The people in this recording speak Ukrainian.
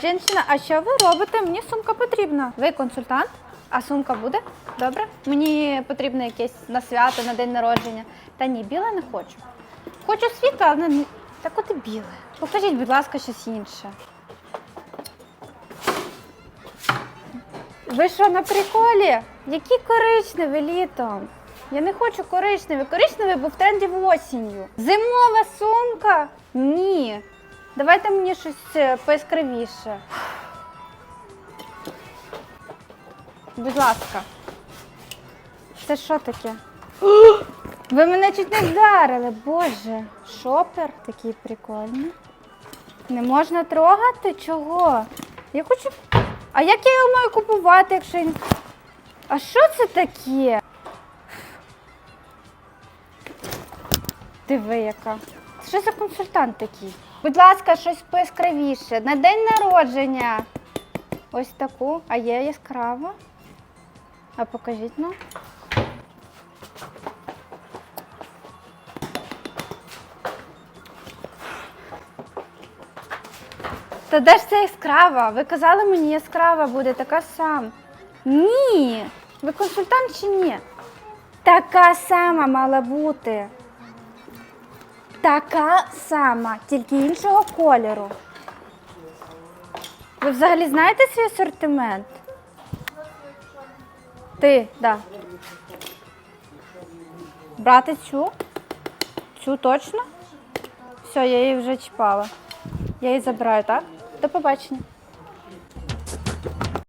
Жінчина, а що ви робите? Мені сумка потрібна. Ви консультант? А сумка буде? Добре? Мені потрібно якесь на свято, на день народження. Та ні, біле не хочу. Хочу світле, але не... так от і біле. Покажіть, будь ласка, щось інше. Ви що на приколі? Які коричневі літом? Я не хочу коричневий. Коричневий був в тренді в осінню. Зимова сумка? Ні. Давайте мені щось е, пояскравіше. Будь ласка. Це що таке? Ви мене чуть не вдарили, боже. Шопер такий прикольний. Не можна трогати? Чого? Я хочу. А як я його маю купувати, якщо. А що це таке? Диви, яка. Що за консультант такий? Будь ласка, щось пояскравіше. На день народження. Ось таку. А є яскрава. А покажіть ну. Та де ж це яскрава? Ви казали мені, яскрава буде така сама. Ні. Ви консультант чи ні? Така сама мала бути. Така сама, тільки іншого кольору. Ви взагалі знаєте свій асортимент? Ти, да. Брати цю? Цю точно? Все, я її вже чіпала. Я її забираю, так? До побачення.